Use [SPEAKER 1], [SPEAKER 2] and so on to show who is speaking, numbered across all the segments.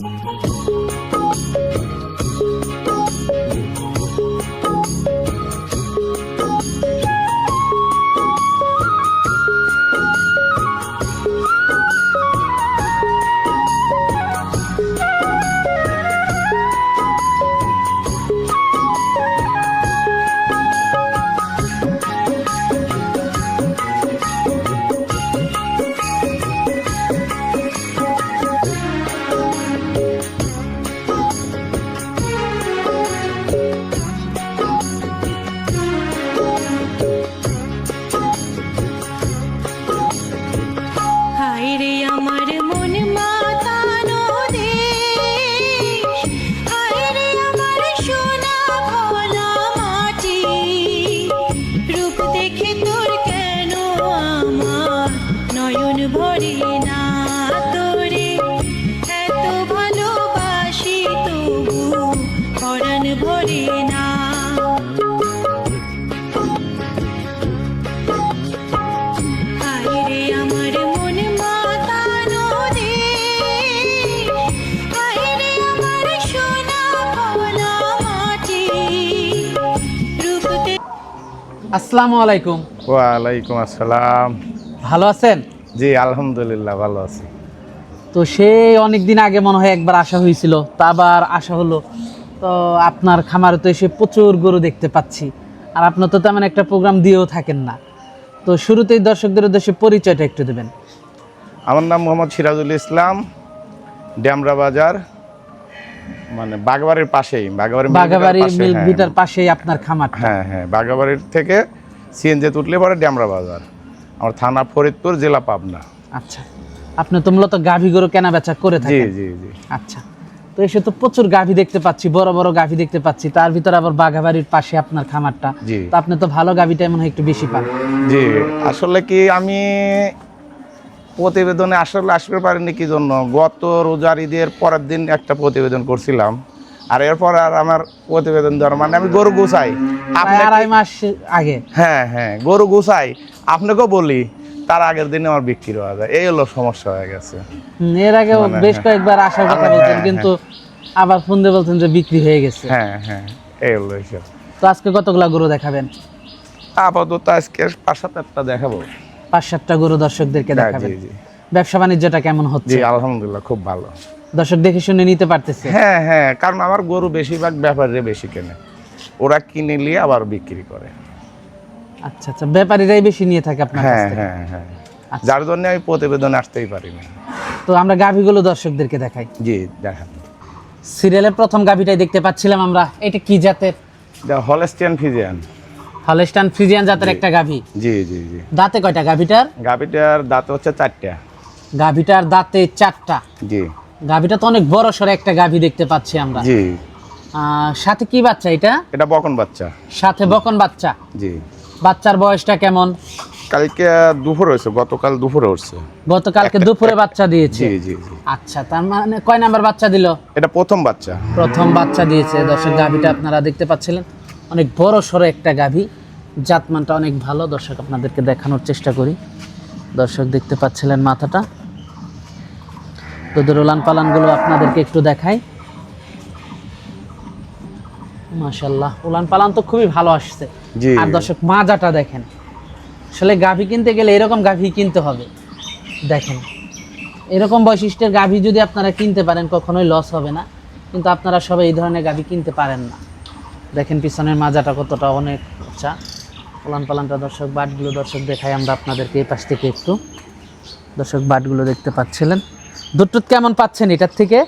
[SPEAKER 1] হায়
[SPEAKER 2] আসসালামু আলাইকুম।
[SPEAKER 3] ওয়ালাইকুম আসসালাম।
[SPEAKER 2] ভালো আছেন?
[SPEAKER 3] জি আলহামদুলিল্লাহ ভালো আছি।
[SPEAKER 2] তো সেই অনেক দিন আগে মনে হয় একবার আসা হয়েছিল তা আবার আসা হলো। তো আপনার খামারে তো এসে প্রচুর গরু দেখতে পাচ্ছি। আর আপনার তো তেমন একটা প্রোগ্রাম দিয়েও থাকেন না। তো শুরুতেই দর্শকদের উদ্দেশ্যে পরিচয়টা একটু দেবেন।
[SPEAKER 3] আমার নাম মোহাম্মদ সিরাজুল ইসলাম ড্যামরা বাজার মানে বাগবাড়ির পাশেই বাগবাড়ি মিল
[SPEAKER 2] বাগাবাড়ি
[SPEAKER 3] ভিটার পাশে,
[SPEAKER 2] মিল্ক। ভিটার পাশেই আপনার খামার
[SPEAKER 3] হ্যাঁ হ্যাঁ বাগাবাড়ির থেকে সিএনজি তুটলে পরে ড্যামরা বাজার। আমার থানা ফরিদপুর জেলা পাবনা।
[SPEAKER 2] আচ্ছা। আপনি তো মূলত গাভী গরু কেনা বেচা করে
[SPEAKER 3] জি
[SPEAKER 2] থাকেন।
[SPEAKER 3] জি জি।
[SPEAKER 2] আচ্ছা। তো এসে তো প্রচুর গাভী দেখতে পাচ্ছি বড় বড় গাভী দেখতে পাচ্ছি। তার ভিতরে আবার বাঘাবাড়ির পাশে আপনার খামারটা। তো আপনি তো ভালো গাভীটা মনে হয় একটু বেশি পান।
[SPEAKER 3] জি আসলে কি আমি প্রতিবেদনে আসলে আসতে পারিনি কি জন্য? গত রোজার ঈদের পরের দিন একটা প্রতিবেদন করছিলাম। আর এরপর আর আমার প্রতিবেদন দেওয়ার মানে আমি গরু গুছাই।
[SPEAKER 2] প্রায় আড়াই মাস আগে।
[SPEAKER 3] হ্যাঁ হ্যাঁ গরু গুছাই। আপনাকেও বলি তার আগের দিনে আমার বিক্রি হওয়া যায়। এই হলো সমস্যা হয়ে গেছে।
[SPEAKER 2] এর আগে
[SPEAKER 3] মানে
[SPEAKER 2] বেশ
[SPEAKER 3] হ্যাঁ।
[SPEAKER 2] কয়েকবার আসার কথা
[SPEAKER 3] হ্যাঁ,
[SPEAKER 2] বলতেন
[SPEAKER 3] হ্যাঁ,
[SPEAKER 2] কিন্তু আবার ফোন দিয়ে বলতেন যে বিক্রি হয়ে গেছে।
[SPEAKER 3] হ্যাঁ হ্যাঁ এই হলো
[SPEAKER 2] তো আজকে কতগুলা গরু দেখাবেন?
[SPEAKER 3] আপাতত আজকে পাঁচ সাত আটটা দেখাবো।
[SPEAKER 2] পাঁচ সাতটা গরু দর্শকদেরকে
[SPEAKER 3] হ্যাঁ,
[SPEAKER 2] দেখাবেন। ব্যবসা বাণিজ্যটা কেমন হচ্ছে?
[SPEAKER 3] আলহামদুলিল্লাহ খুব ভালো।
[SPEAKER 2] দর্শক দেখে শুনে নিতে পারতেছে?
[SPEAKER 3] হ্যাঁ হ্যাঁ কারণ আমার গরু বেশিরভাগ ব্যাপারে বেশি কেনে। ওরা কিনে নিয়ে আবার বিক্রি করে।
[SPEAKER 2] আচ্ছা আচ্ছা ব্যাপারীরাই বেশি নিয়ে থাকে আপনার
[SPEAKER 3] হ্যাঁ হ্যাঁ হ্যাঁ।
[SPEAKER 2] আচ্ছা।
[SPEAKER 3] যার জন্য আমি প্রতিবেদন আসতেই পারিনি
[SPEAKER 2] তো আমরা গাভীগুলো দর্শকদেরকে দেখাই।
[SPEAKER 3] জি দেখান।
[SPEAKER 2] সিরিয়ালের প্রথম গাভীটাই দেখতে পাচ্ছিলাম আমরা। এটা কি জাতের?
[SPEAKER 3] Holstein Friesian.
[SPEAKER 2] হলস্টান ফ্রিজিয়ান জাতের একটা গাভী।
[SPEAKER 3] জি জি জি।
[SPEAKER 2] দাঁতে কয়টা গাভীটার?
[SPEAKER 3] গাভিটার দাঁত হচ্ছে চারটা।
[SPEAKER 2] গাভীটার দাঁতে চারটা।
[SPEAKER 3] জি।
[SPEAKER 2] গাভীটা তো অনেক বড় সড়ো একটা গাভী দেখতে পাচ্ছি আমরা।
[SPEAKER 3] জি।
[SPEAKER 2] সাথে কি বাচ্চা এটা?
[SPEAKER 3] এটা বকন বাচ্চা।
[SPEAKER 2] সাথে বকন বাচ্চা।
[SPEAKER 3] জি।
[SPEAKER 2] বাচ্চার বয়সটা কেমন?
[SPEAKER 3] কালকে দুপুর হয়েছে গতকাল দুপুরে উঠছে
[SPEAKER 2] গতকালকে দুপুরে বাচ্চা দিয়েছে?
[SPEAKER 3] জি জি জি।
[SPEAKER 2] আচ্ছা তার মানে কয় নাম্বার বাচ্চা দিল?
[SPEAKER 3] এটা প্রথম বাচ্চা।
[SPEAKER 2] প্রথম বাচ্চা দিয়েছে। দর্শক গাভীটা আপনারা দেখতে পাচ্ছিলেন। অনেক বড় সড়ো একটা গাভী। জাতমানটা অনেক ভালো দর্শক আপনাদেরকে দেখানোর চেষ্টা করি। দর্শক দেখতে পাচ্ছিলেন মাথাটা। তোদের উলান পালানগুলো আপনাদেরকে একটু দেখাই। মাশাল্লাহ উলান পালান তো খুবই ভালো আসছে। আর দর্শক মাজাটা দেখেন। আসলে গাভী কিনতে গেলে এরকম গাভী কিনতে হবে। দেখেন এরকম বৈশিষ্ট্যের গাভী যদি আপনারা কিনতে পারেন কখনোই লস হবে না। কিন্তু আপনারা সবাই এই ধরনের গাভী কিনতে পারেন না। দেখেন পিছনের মাজাটা কতটা অনেক আচ্ছা পালান পালানটা দর্শক বাটগুলো দর্শক দেখাই আমরা আপনাদেরকে এই পাশ থেকে একটু। দর্শক বাটগুলো দেখতে পাচ্ছিলেন। দুধ কেমন পাচ্ছেন এটার থেকে?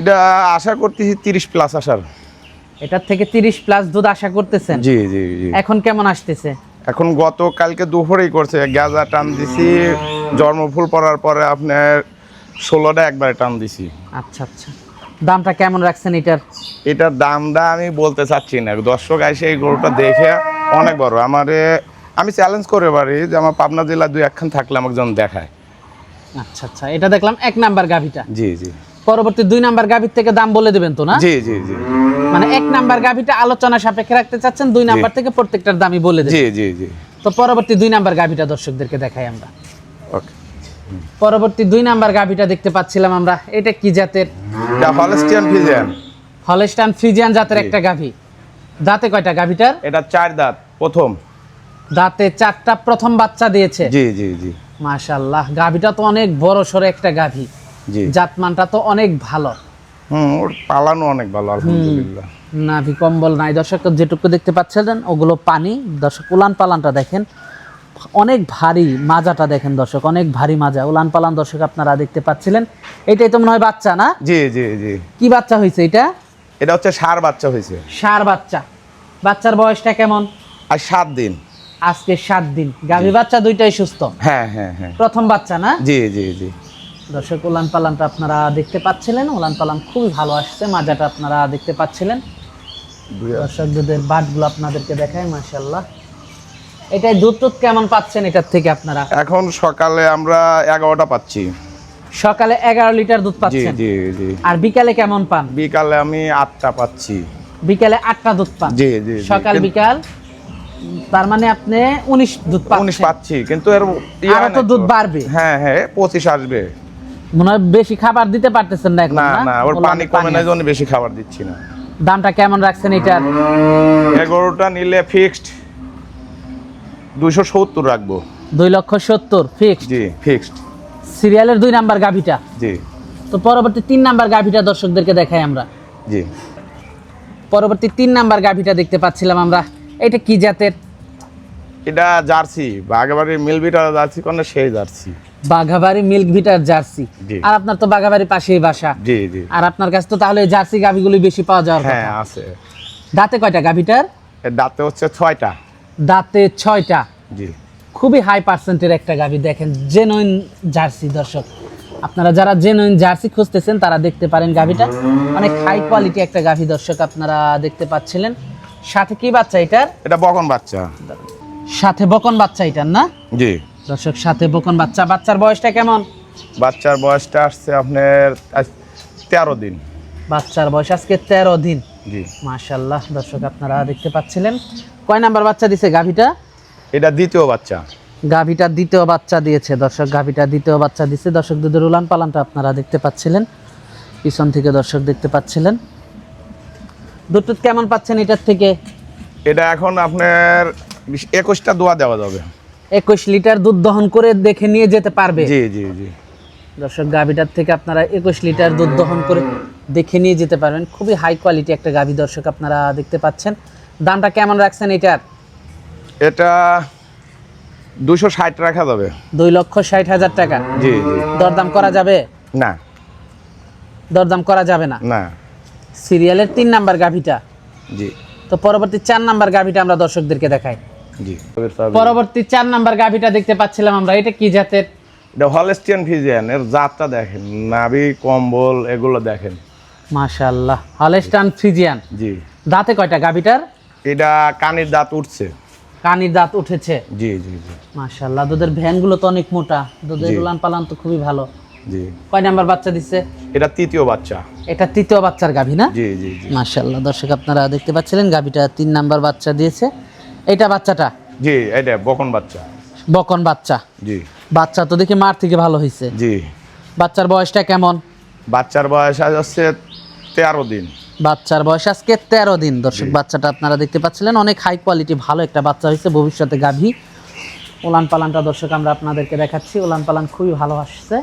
[SPEAKER 3] এটা আশা করতেছি তিরিশ প্লাস আসার।
[SPEAKER 2] এটার থেকে তিরিশ প্লাস দুধ আশা করতেছেন?
[SPEAKER 3] জি জি জি।
[SPEAKER 2] এখন কেমন আসতেছে?
[SPEAKER 3] এখন গত কালকে দুপুরেই করছে। গাঁজা টান দিছি জন্মফুল পড়ার পরে আপনার ষোলোটা একবারে টান দিছি।
[SPEAKER 2] আচ্ছা আচ্ছা। দামটা কেমন রাখছেন এটার?
[SPEAKER 3] এটার দাম দামটা আমি বলতে চাচ্ছি না। দর্শক এসে এই গরুটা দেখে অনেক বড়। আমারে আমি চ্যালেঞ্জ করে পারি যে আমার পাবনা জেলা দুই একখান থাকলে আমাকে যেন দেখায়।
[SPEAKER 2] আচ্ছা আচ্ছা এটা দেখলাম এক নাম্বার গাভিটা।
[SPEAKER 3] জি জি।
[SPEAKER 2] পরবর্তী দুই নাম্বার গাভির থেকে দাম বলে দেবেন তো না?
[SPEAKER 3] জি জি জি।
[SPEAKER 2] মানে এক নাম্বার গাভিটা আলোচনা সাপেক্ষে রাখতে চাচ্ছেন দুই নাম্বার থেকে প্রত্যেকটার দামই বলে দেবেন।
[SPEAKER 3] জি জি জি।
[SPEAKER 2] তো পরবর্তী দুই নাম্বার গাভিটা দর্শকদেরকে দেখাই আমরা।
[SPEAKER 3] ওকে।
[SPEAKER 2] পরবর্তী দুই নাম্বার গাভিটা দেখতে পাচ্ছিলাম আমরা। এটা কি জাতের?
[SPEAKER 3] এটা হলস্টিয়ান ফিজিয়ান
[SPEAKER 2] হলস্টান ফ্রিজিয়ান জাতের একটা গাভি। দাঁতে কয়টা গাভিটার?
[SPEAKER 3] এটা চার দাঁত প্রথম।
[SPEAKER 2] দাঁতে চারটা প্রথম বাচ্চা দিয়েছে।
[SPEAKER 3] জি জি জি।
[SPEAKER 2] মাশাল্লাহ গাভিটা তো অনেক বড় সড়ো একটা গাভি।
[SPEAKER 3] জি।
[SPEAKER 2] জাতমানটা তো অনেক ভালো।
[SPEAKER 3] হুম ওর পালানো অনেক ভালো আলহামদুলিল্লাহ।
[SPEAKER 2] নাভি কম্বল নাই। দর্শক যেটুকু দেখতে পাচ্ছিলেন ওগুলো পানি। দর্শক উলান পালানটা দেখেন। অনেক ভারী মাজাটা দেখেন দর্শক অনেক ভারী মাজা। উলান পালান দর্শক আপনারা দেখতে পাচ্ছিলেন। এটাই তো মনে হয় বাচ্চা না?
[SPEAKER 3] জি জি জি।
[SPEAKER 2] কি বাচ্চা হয়েছে এটা?
[SPEAKER 3] এটা হচ্ছে সার বাচ্চা হয়েছে।
[SPEAKER 2] সার বাচ্চা। বাচ্চার বয়সটা কেমন?
[SPEAKER 3] আর সাত দিন।
[SPEAKER 2] আজকে সাত দিন। গাভী বাচ্চা দুইটাই সুস্থ?
[SPEAKER 3] হ্যাঁ হ্যাঁ হ্যাঁ।
[SPEAKER 2] প্রথম বাচ্চা না?
[SPEAKER 3] জি জি জি।
[SPEAKER 2] দর্শক উলান পালানটা আপনারা দেখতে পাচ্ছিলেন। উলান পালান খুবই ভালো আসছে মাজাটা আপনারা দেখতে পাচ্ছিলেন। দর্শক দুধের বাটগুলো আপনাদেরকে দেখায় মাশাল্লাহ এটাই দুধ টুধ কেমন পাচ্ছেন এটার থেকে আপনারা?
[SPEAKER 3] এখন সকালে আমরা এগারোটা পাচ্ছি।
[SPEAKER 2] সকালে এগারো লিটার দুধ
[SPEAKER 3] জি
[SPEAKER 2] পাচ্ছেন?
[SPEAKER 3] জি জি।
[SPEAKER 2] আর বিকালে কেমন পান?
[SPEAKER 3] বিকালে আমি আটটা পাচ্ছি।
[SPEAKER 2] বিকালে আটটা দুধ পান?
[SPEAKER 3] জি জি জি।
[SPEAKER 2] সকাল বিকাল? তার মানে আপনি উনিশ দুধ
[SPEAKER 3] উনিশ পাচ্ছি কিন্তু এর ইয়ে আরও
[SPEAKER 2] তো দুধ বাড়বে।
[SPEAKER 3] হ্যাঁ হ্যাঁ পঁচিশ আসবে।
[SPEAKER 2] মনে হয় বেশি খাবার দিতে পারতেছেন না এখন
[SPEAKER 3] না না? ওর পানি কমে না জন্য বেশি খাবার দিচ্ছি না।
[SPEAKER 2] দামটা কেমন রাখছেন এটার?
[SPEAKER 3] এগারোটা নিলে ফিক্সড দুইশো সত্তর রাখব।
[SPEAKER 2] দুই লক্ষ সত্তর ফিক্সড
[SPEAKER 3] জি ফিক্সড
[SPEAKER 2] সিরিয়ালের দুই নাম্বার গাভিটা?
[SPEAKER 3] জি।
[SPEAKER 2] তো পরবর্তী তিন নাম্বার গাভিটা দর্শকদেরকে দেখাই আমরা।
[SPEAKER 3] জি।
[SPEAKER 2] পরবর্তী তিন নাম্বার গাভিটা দেখতে পাচ্ছিলাম আমরা। এটা কি জাতের?
[SPEAKER 3] এটা জার্সি বাগেবাড়ির মিলবিটার জার্সি কোন সেই জার্সি।
[SPEAKER 2] বাঘাবাড়ি মিল্ক ভিটার জার্সি আর আপনার তো বাঘাবাড়ির পাশেই বাসা।
[SPEAKER 3] জি জি।
[SPEAKER 2] আর আপনার কাছে তো তাহলে জার্সি গাভিগুলি বেশি পাওয়া যাওয়ার
[SPEAKER 3] হ্যাঁ আছে।
[SPEAKER 2] দাঁতে কয়টা গাভিটার?
[SPEAKER 3] দাঁতে হচ্ছে ছয়টা।
[SPEAKER 2] দাঁতে ছয়টা।
[SPEAKER 3] জি।
[SPEAKER 2] খুবই হাই পার্সেন্টের একটা গাভি দেখেন জেনুইন জার্সি দর্শক। আপনারা যারা জেনুইন জার্সি খুঁজতেছেন তারা দেখতে পারেন গাভিটা। অনেক হাই কোয়ালিটি একটা গাভি দর্শক আপনারা দেখতে পাচ্ছিলেন। সাথে কি বাচ্চা এটার?
[SPEAKER 3] এটা বকন বাচ্চা।
[SPEAKER 2] সাথে বকন বাচ্চা এটার না?
[SPEAKER 3] জি।
[SPEAKER 2] দর্শক সাথে বকন বাচ্চা। বাচ্চার বয়সটা কেমন?
[SPEAKER 3] বাচ্চার বয়সটা আসছে আপনার তেরো দিন।
[SPEAKER 2] বাচ্চার বয়স আজকে তেরো দিন।
[SPEAKER 3] জি।
[SPEAKER 2] মাশাল্লাহ দর্শক আপনারা দেখতে পাচ্ছিলেন। কয় নাম্বার বাচ্চা দিছে গাভিটা?
[SPEAKER 3] এটা দ্বিতীয় বাচ্চা।
[SPEAKER 2] গাভিটা দ্বিতীয় বাচ্চা দিয়েছে। দর্শক গাভিটা দ্বিতীয় বাচ্চা দিচ্ছে দর্শক দুধের উলান পালানটা আপনারা দেখতে পাচ্ছিলেন। পিছন থেকে দর্শক দেখতে পাচ্ছিলেন। দুধ কেমন পাচ্ছেন এটার থেকে?
[SPEAKER 3] এটা এখন আপনার একুশটা দোয়া দেওয়া যাবে।
[SPEAKER 2] একুশ লিটার দুধ দহন করে দেখে নিয়ে যেতে পারবে।
[SPEAKER 3] জি জি জি।
[SPEAKER 2] দর্শক গাভিটার থেকে আপনারা একুশ লিটার দুধ দহন করে দেখে নিয়ে যেতে পারবেন। খুবই হাই কোয়ালিটি একটা গাভি দর্শক আপনারা দেখতে পাচ্ছেন। দামটা কেমন রাখছেন এটার?
[SPEAKER 3] এটা দুশো ষাট রাখা যাবে।
[SPEAKER 2] দুই লক্ষ ষাট হাজার টাকা।
[SPEAKER 3] জি জি।
[SPEAKER 2] দরদাম করা যাবে?
[SPEAKER 3] না।
[SPEAKER 2] দরদাম করা যাবে না?
[SPEAKER 3] না।
[SPEAKER 2] সিরিয়ালের তিন নাম্বার গাভিটা।
[SPEAKER 3] জি।
[SPEAKER 2] তো পরবর্তী চার নাম্বার গাভিটা আমরা দর্শকদেরকে দেখাই।
[SPEAKER 3] জি।
[SPEAKER 2] পরবর্তী চার নাম্বার গাভিটা দেখতে পাচ্ছিলাম আমরা। এটা কি জাতের?
[SPEAKER 3] এটা হলেস্টিয়ান ফিজিয়ান। এর জাতটা দেখেন। নাভি কম্বল এগুলো দেখেন।
[SPEAKER 2] মাশাআল্লাহ। হলেস্টান ফ্রিজিয়ান
[SPEAKER 3] জি।
[SPEAKER 2] দাঁতে কয়টা গাভিটার?
[SPEAKER 3] এটা কানের দাঁত উঠছে।
[SPEAKER 2] কানির দাঁত উঠেছে?
[SPEAKER 3] জি জি জি।
[SPEAKER 2] মাশাআল্লাহ দুধের ভ্যানগুলো তো অনেক মোটা। দুধের। উলান পালান তো খুবই ভালো।
[SPEAKER 3] জি।
[SPEAKER 2] কয় নাম্বার বাচ্চা দিচ্ছে
[SPEAKER 3] এটা তৃতীয় বাচ্চা।
[SPEAKER 2] এটা তৃতীয় বাচ্চার গাভি না?
[SPEAKER 3] জি জি জি।
[SPEAKER 2] মাশাআল্লাহ দর্শক আপনারা দেখতে পাচ্ছিলেন গাভিটা তিন নাম্বার বাচ্চা দিয়েছে। এটা বাচ্চাটা?
[SPEAKER 3] জি এটা বকন বাচ্চা।
[SPEAKER 2] বকন বাচ্চা।
[SPEAKER 3] জি।
[SPEAKER 2] বাচ্চা তো দেখি মার থেকে ভালো হয়েছে
[SPEAKER 3] জি।
[SPEAKER 2] বাচ্চার বয়সটা কেমন?
[SPEAKER 3] বাচ্চার বয়স আজ হচ্ছে তেরো দিন।
[SPEAKER 2] বাচ্চার বয়স আজকে তেরো দিন। দর্শক বাচ্চাটা আপনারা দেখতে পাচ্ছিলেন। অনেক হাই কোয়ালিটি ভালো একটা বাচ্চা হয়েছে ভবিষ্যতে গাভী। উলান পালানটা দর্শক আমরা আপনাদেরকে দেখাচ্ছি। উলান পালান খুবই ভালো আসছে।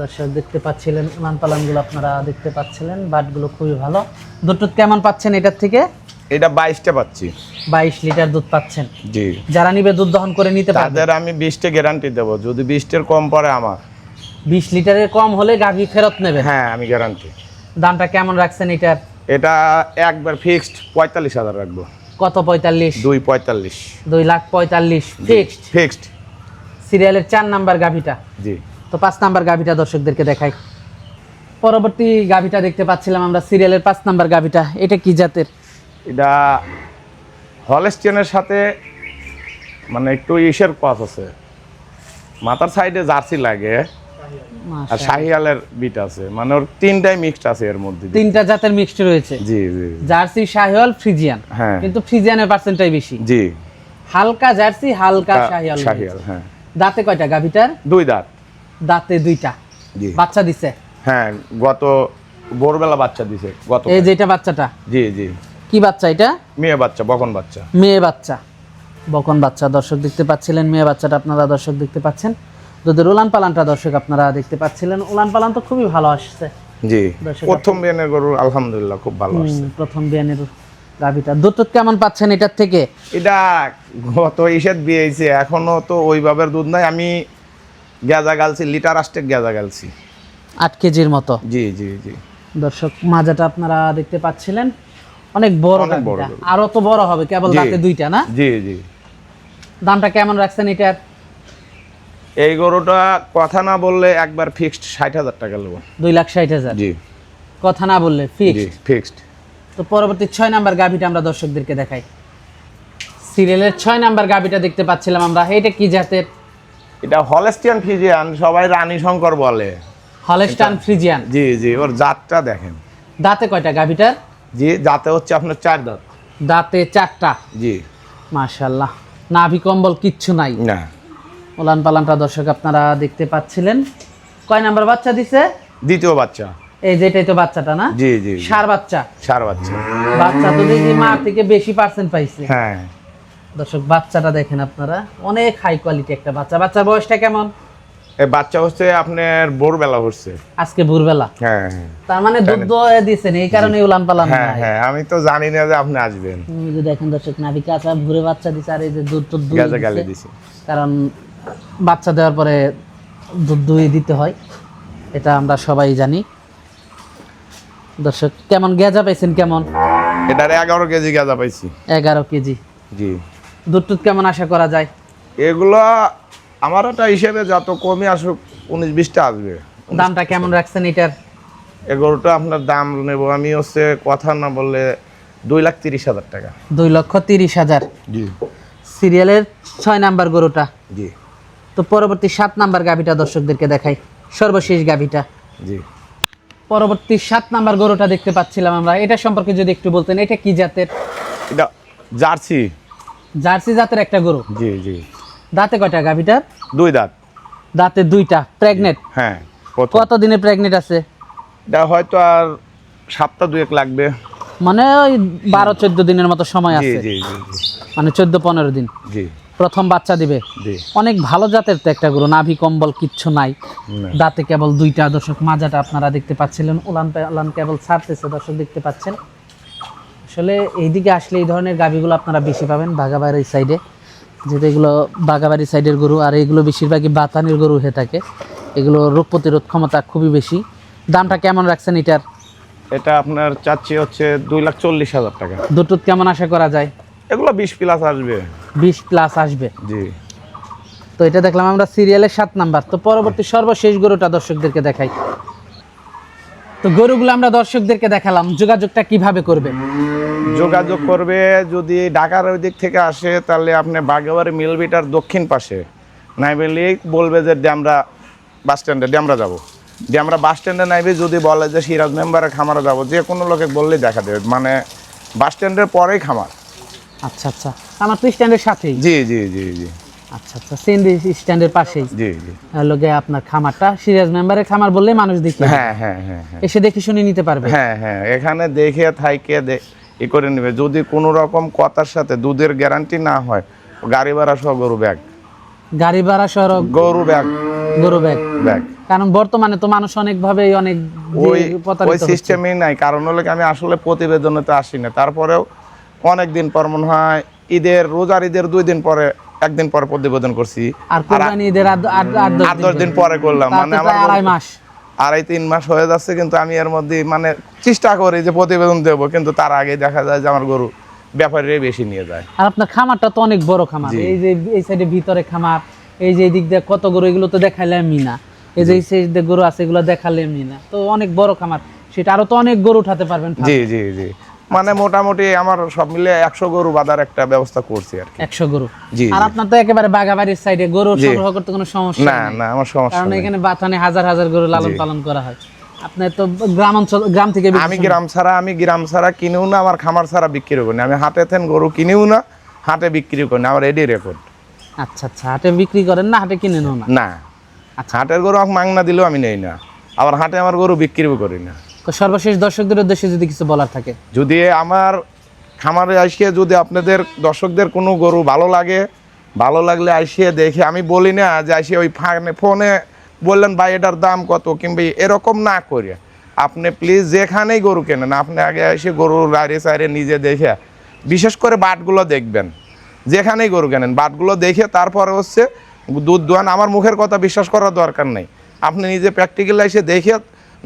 [SPEAKER 2] দর্শক দেখতে পাচ্ছিলেন উলান পালানগুলো আপনারা দেখতে পাচ্ছিলেন। বাটগুলো খুবই ভালো। দুধ কেমন পাচ্ছেন এটার থেকে?
[SPEAKER 3] এটা বাইশটা পাচ্ছি।
[SPEAKER 2] বাইশ লিটার দুধ পাচ্ছেন।
[SPEAKER 3] জি।
[SPEAKER 2] যারা নিবে দুধ দহন করে নিতে পারবে।
[SPEAKER 3] তাদের আমি বিশটা গ্যারান্টি দেবো। যদি বিশটার কম পড়ে আমার।
[SPEAKER 2] বিশ লিটারের কম হলে গাভী ফেরত নেবে
[SPEAKER 3] হ্যাঁ আমি গ্যারান্টি
[SPEAKER 2] দামটা কেমন রাখছেন এটার
[SPEAKER 3] এটা একবার ফিক্সড পঁয়তাল্লিশ হাজার রাখব।
[SPEAKER 2] কত পঁয়তাল্লিশ?
[SPEAKER 3] দুই পঁয়তাল্লিশ।
[SPEAKER 2] দুই লাখ পঁয়তাল্লিশ ফিক্সড
[SPEAKER 3] ফিক্সড
[SPEAKER 2] সিরিয়ালের চার নাম্বার গাভিটা?
[SPEAKER 3] জি।
[SPEAKER 2] তো পাঁচ নাম্বার গাভিটা দর্শকদেরকে দেখাই। পরবর্তী গাভিটা দেখতে পাচ্ছিলাম আমরা সিরিয়ালের পাঁচ নাম্বার গাভিটা। এটা কি জাতের?
[SPEAKER 3] এটা হলেস্টিয়ানের সাথে মানে একটু ইসের পাস আছে। মাথার সাইডে জার্সি লাগে। আর শাহিয়ালের বিট আছে। মানে ওর তিনটাই মিক্সড আছে এর মধ্যে
[SPEAKER 2] তিনটা জাতের মিক্সড রয়েছে।
[SPEAKER 3] জি জি
[SPEAKER 2] জার্সি শাহিওয়াল ফ্রিজিয়ান।
[SPEAKER 3] হ্যাঁ।
[SPEAKER 2] কিন্তু ফ্রিজিয়ানের পার্সেন্টটাই বেশি।
[SPEAKER 3] জি।
[SPEAKER 2] হালকা জার্সি হালকা শাহিওয়াল
[SPEAKER 3] শাহিয়াল হ্যাঁ।
[SPEAKER 2] দাঁতে কয়টা গাভিটার?
[SPEAKER 3] দুই দাঁত।
[SPEAKER 2] দাঁতে দুইটা।
[SPEAKER 3] জি।
[SPEAKER 2] বাচ্চা দিছে?
[SPEAKER 3] হ্যাঁ গত ভোরবেলা বাচ্চা দিছে গত
[SPEAKER 2] এই যে এটা বাচ্চাটা?
[SPEAKER 3] জি জি।
[SPEAKER 2] কি বাচ্চা এটা?
[SPEAKER 3] মেয়ে বাচ্চা বকন বাচ্চা।
[SPEAKER 2] মেয়ে বাচ্চা। বকন বাচ্চা। দর্শক দেখতে পাচ্ছিলেন মেয়ে বাচ্চাটা আপনারা দর্শক দেখতে পাচ্ছেন। দুধের উলান পালানটা দর্শক আপনারা দেখতে পাচ্ছিলেন উলান পালান তো খুবই ভালো আসছে।
[SPEAKER 3] জি। প্রথম বিয়ানের গরু আলহামদুলিল্লাহ খুব ভালো আসছে।
[SPEAKER 2] প্রথম বিয়ানের গাভিটা। দুধ কেমন পাচ্ছেন এটার থেকে?
[SPEAKER 3] এটা গত ইসের বিয়েছে এখনও তো ওইভাবে দুধ নাই। আমি গেজা গালছি লিটার আস্টেক গেজা গালছি।
[SPEAKER 2] আট কেজির মতো।
[SPEAKER 3] জি জি জি।
[SPEAKER 2] দর্শক মাজাটা আপনারা দেখতে পাচ্ছিলেন। অনেক বড় আরও তো বড় হবে কেবল। দাঁতে দুইটা না?
[SPEAKER 3] জি জি।
[SPEAKER 2] দামটা কেমন রাখছেন এটার?
[SPEAKER 3] এই গরুটা কথা না বললে একবার ফিক্সড ষাট হাজার টাকা নেব।
[SPEAKER 2] দুই লাখ ষাট হাজার?
[SPEAKER 3] জি।
[SPEAKER 2] কথা না বললে ফিক্স
[SPEAKER 3] জি ফিক্সড
[SPEAKER 2] তো পরবর্তী ছয় নাম্বার গাভিটা আমরা দর্শকদেরকে দেখাই। সিরিয়ালের ছয় নাম্বার গাভিটা দেখতে পাচ্ছিলাম আমরা। এটা কি জাতের?
[SPEAKER 3] এটা হলেস্টিয়ান ফ্রিজিয়ান সবাই রানী শঙ্কর বলে।
[SPEAKER 2] হলেস্টান ফ্রিজিয়ান
[SPEAKER 3] জি জি ওর জাতটা দেখেন।
[SPEAKER 2] দাঁতে কয়টা গাভিটার?
[SPEAKER 3] জি জাতে হচ্ছে আপনার চার দাঁত।
[SPEAKER 2] দাঁতে চারটা।
[SPEAKER 3] জি।
[SPEAKER 2] মাশাল্লাহ নাভি কম্বল কিচ্ছু নাই।
[SPEAKER 3] না।
[SPEAKER 2] ওলান পালানটা দর্শক আপনারা দেখতে পাচ্ছিলেন। কয় নাম্বার বাচ্চা দিছে?
[SPEAKER 3] দ্বিতীয় বাচ্চা।
[SPEAKER 2] এই যেটাই তো বাচ্চাটা না?
[SPEAKER 3] জি জি।
[SPEAKER 2] সার বাচ্চা।
[SPEAKER 3] সার বাচ্চা।
[SPEAKER 2] বাচ্চা তো দেখি মা থেকে বেশি পার্সেন্ট পাইছে।
[SPEAKER 3] হ্যাঁ।
[SPEAKER 2] দর্শক বাচ্চাটা দেখেন আপনারা। অনেক হাই কোয়ালিটি একটা বাচ্চা। বাচ্চার বয়সটা কেমন?
[SPEAKER 3] এই বাচ্চা হচ্ছে আপনার ভোরবেলা হচ্ছে।
[SPEAKER 2] আজকে ভোরবেলা।
[SPEAKER 3] হ্যাঁ হ্যাঁ।
[SPEAKER 2] তার মানে দুধ দিয়েছেন এই কারণে উলান পালান
[SPEAKER 3] হ্যাঁ হ্যাঁ। আমি তো জানি না যে আপনি আসবেন।
[SPEAKER 2] দেখেন দর্শক নাভি কাঁচা ভুরে বাচ্চা দিছে আর এই যে দুধ
[SPEAKER 3] গাছে গালে দিছি।
[SPEAKER 2] কারণ বাচ্চা দেওয়ার পরে দুধ দুই দিতে হয়। এটা আমরা সবাই জানি। দর্শক কেমন গেজা পাইছেন কেমন?
[SPEAKER 3] এটার এগারো কেজি গাঁজা পাইছি।
[SPEAKER 2] এগারো কেজি।
[SPEAKER 3] জি।
[SPEAKER 2] দুধ টুধ কেমন আশা করা যায়?
[SPEAKER 3] এগুলো আমার একটা হিসেবে যত কমই আসুক উনিশ বিশটা আসবে।
[SPEAKER 2] দামটা কেমন রাখছেন এটার?
[SPEAKER 3] এগুলোটা আপনার দাম নেব আমি হচ্ছে কথা না বললে দুই লাখ তিরিশ হাজার টাকা।
[SPEAKER 2] দুই লক্ষ তিরিশ হাজার।
[SPEAKER 3] জি।
[SPEAKER 2] সিরিয়ালের ছয় নাম্বার গরুটা।
[SPEAKER 3] জি।
[SPEAKER 2] তো পরবর্তী সাত নাম্বার গাভিটা দর্শকদেরকে দেখাই। সর্বশেষ গাভিটা।
[SPEAKER 3] জি।
[SPEAKER 2] পরবর্তী সাত নাম্বার গরুটা দেখতে পাচ্ছিলাম আমরা। এটা সম্পর্কে যদি একটু বলতেন এটা কি জাতের?
[SPEAKER 3] এটা জার্সি।
[SPEAKER 2] জার্সি জাতের একটা গরু?
[SPEAKER 3] জি জি।
[SPEAKER 2] দাঁতে কয়টা গাভিটার?
[SPEAKER 3] দুই দাঁত।
[SPEAKER 2] দাঁতে দুইটা। প্রেগনেন্ট
[SPEAKER 3] হ্যাঁ।
[SPEAKER 2] কত দিনে প্রেগনেন্ট আছে?
[SPEAKER 3] এটা হয়তো আর সপ্তাহ দুয়েক লাগবে।
[SPEAKER 2] মানে ওই বারো চোদ্দ দিনের মতো সময় আছে। মানে চোদ্দ পনেরো দিন।
[SPEAKER 3] জি।
[SPEAKER 2] প্রথম বাচ্চা দিবে। অনেক ভালো জাতের তো একটা গরু নাভি কম্বল কিচ্ছু নাই। দাঁতে কেবল দুইটা দর্শক মাজাটা আপনারা দেখতে পাচ্ছিলেন উলান উলান কেবল ছাড়তেছে দর্শক দেখতে পাচ্ছেন। আসলে এইদিকে আসলে এই ধরনের গাভিগুলো আপনারা বেশি পাবেন বাগাবাড়ির সাইডে যেহেতু এগুলো বাগাবাড়ির সাইডের গরু আর এগুলো বেশিরভাগই বাতানির গরু হয়ে থাকে। এগুলো রোগ প্রতিরোধ ক্ষমতা খুবই বেশি। দামটা কেমন রাখছেন এটার?
[SPEAKER 3] এটা আপনার চাচ্ছি হচ্ছে দুই লাখ চল্লিশ হাজার টাকা।
[SPEAKER 2] দুটোত কেমন আশা করা যায়?
[SPEAKER 3] এগুলো বিশ প্লাস আসবে।
[SPEAKER 2] বিশ প্লাস আসবে।
[SPEAKER 3] জি।
[SPEAKER 2] তো এটা দেখলাম আমরা সিরিয়ালের সাত নাম্বার। তো পরবর্তী সর্বশেষ গরুটা দর্শকদেরকে দেখাই। তো গরুগুলো আমরা দর্শকদেরকে দেখালাম যোগাযোগটা কীভাবে করবে?
[SPEAKER 3] যোগাযোগ করবে যদি ঢাকার ওই দিক থেকে আসে তাহলে আপনি বাগেবাড়ি মিলবিটার দক্ষিণ পাশে। নাইবেলি বলবে যে ড্যামরা বাস স্ট্যান্ডে ড্যামরা যাব। ড্যামরা বাস স্ট্যান্ডে নাইবে যদি বলে যে সিরাজ মেম্বারে খামারে যাব যে কোনো লোকে বললেই দেখা দেবে। মানে বাস স্ট্যান্ডের পরেই খামার।
[SPEAKER 2] আচ্ছা আচ্ছা। আমার তো স্ট্যান্ডের সাথেই।
[SPEAKER 3] জি জি জি জি।
[SPEAKER 2] আচ্ছা আচ্ছা সেন্দি স্ট্যান্ডের পাশেই।
[SPEAKER 3] জি জি।
[SPEAKER 2] লগে আপনার খামারটা সিরিয়াস মেম্বারের খামার বললে মানুষ দেখে
[SPEAKER 3] হ্যাঁ হ্যাঁ হ্যাঁ হ্যাঁ।
[SPEAKER 2] এসে দেখে শুনে নিতে পারবে।
[SPEAKER 3] হ্যাঁ হ্যাঁ এখানে দেখে থাইকে ই করে নেবে। যদি কোনো রকম কথার সাথে দুধের গ্যারান্টি না হয় গাড়ি ভাড়া সহ গরু ব্যাগ
[SPEAKER 2] গাড়ি ভাড়া সহ
[SPEAKER 3] গরু ব্যাগ
[SPEAKER 2] গরু ব্যাগ
[SPEAKER 3] ব্যাগ
[SPEAKER 2] কারণ বর্তমানে তো মানুষ অনেক যে
[SPEAKER 3] ওই
[SPEAKER 2] প্রতারিত
[SPEAKER 3] ওই সিস্টেমই নাই। কারণ হলো আমি আসলে প্রতিবেদনে তো আসি না তারপরেও অনেক দিন পর মনে হয় ঈদের রোজার ঈদের দুই দিন পরে একদিন পরে প্রতিবেদন করছি।
[SPEAKER 2] আর কোরবানি ঈদের আট
[SPEAKER 3] দশ দিন পরে করলাম। মানে আমার
[SPEAKER 2] আড়াই মাস।
[SPEAKER 3] আড়াই তিন মাস হয়ে যাচ্ছে কিন্তু আমি এর মধ্যে মানে চেষ্টা করি যে প্রতিবেদন দেবো কিন্তু তার আগে দেখা যায় যে আমার গরু ব্যাপারীরাই বেশি নিয়ে যায়।
[SPEAKER 2] আর আপনার খামারটা তো অনেক বড় খামার। এই যে এই সাইডে ভিতরে খামার এই যে এই দিক দিয়ে কত গরু এগুলো তো দেখাইলামই না। এই যে এই সাইডে গরু আছে এগুলো দেখালামই না। তো অনেক বড় খামার। সেটা আরও তো অনেক গরু উঠাতে পারবেন
[SPEAKER 3] জি জি জি। মানে মোটামুটি আমার সব মিলে একশো গরু বাঁধার একটা ব্যবস্থা করছি আর
[SPEAKER 2] একশো গরু?
[SPEAKER 3] জি,
[SPEAKER 2] আর আপনার তো একেবারে বাগাবাড়ির সাইডে গরু সংগ্রহ করতে কোনো সমস্যা
[SPEAKER 3] না
[SPEAKER 2] নেই?
[SPEAKER 3] না আমার সমস্যা
[SPEAKER 2] কারণ এখানে বাথানে হাজার হাজার গরু লালন পালন করা হয়। আপনার তো গ্রাম অঞ্চল গ্রাম থেকে
[SPEAKER 3] আমি গ্রাম ছাড়া আমি গ্রাম ছাড়া কিনেও না আমার খামার ছাড়া বিক্রি করি না। আমি হাটে থেন গরু কিনেও না হাটে বিক্রি করি না আমার রেডি রেকর্ড
[SPEAKER 2] আচ্ছা আচ্ছা হাটে বিক্রি করেন না হাটে কিনে না?
[SPEAKER 3] না।
[SPEAKER 2] আচ্ছা।
[SPEAKER 3] হাটের গরু আমাকে মাংনা দিলেও আমি নেই না। আবার হাটে আমার গরু বিক্রিও করি না।
[SPEAKER 2] তো সর্বশেষ দর্শকদের উদ্দেশ্যে যদি কিছু বলার থাকে।
[SPEAKER 3] যদি আমার খামারে আসিয়ে যদি আপনাদের দর্শকদের কোনো গরু ভালো লাগে, ভালো লাগলে আসিয়ে দেখে, আমি বলি না যে আসিয়ে ওই ফানে বললেন, ভাই, এটার দাম কত? কিংবা এরকম না করে। আপনি প্লিজ যেখানেই গরু কেনেন, আপনি আগে এসে গরু রাড়ে সাইড়ে নিজে দেখে, বিশেষ করে বাটগুলো দেখবেন। যেখানেই গরু কেনেন, বাটগুলো দেখে তারপরে হচ্ছে দুধ দোয়ান, আমার মুখের কথা বিশ্বাস করার দরকার নেই। আপনি নিজে প্র্যাকটিক্যাল এসে দেখে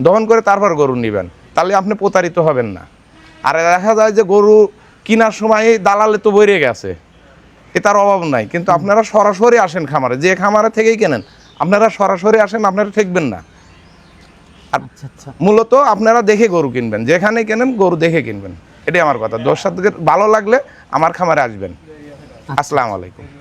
[SPEAKER 3] দহন করে তারপর গরু নেবেন। তাহলে আপনি প্রতারিত হবেন না। আর দেখা যায় যে গরু কেনার সময় দালালে তো বেড়ে গেছে। এ তার অভাব নাই। কিন্তু আপনারা সরাসরি আসেন খামারে। যে খামারে থেকেই কেনেন। আপনারা সরাসরি আসেন আপনারা ঠেকবেন না।
[SPEAKER 2] আচ্ছা আচ্ছা।
[SPEAKER 3] মূলত আপনারা দেখে গরু কিনবেন। যেখানে কেনেন গরু দেখে কিনবেন। এটাই আমার কথা। দর্শকদের ভালো লাগলে আমার খামারে আসবেন। আসসালামু আলাইকুম।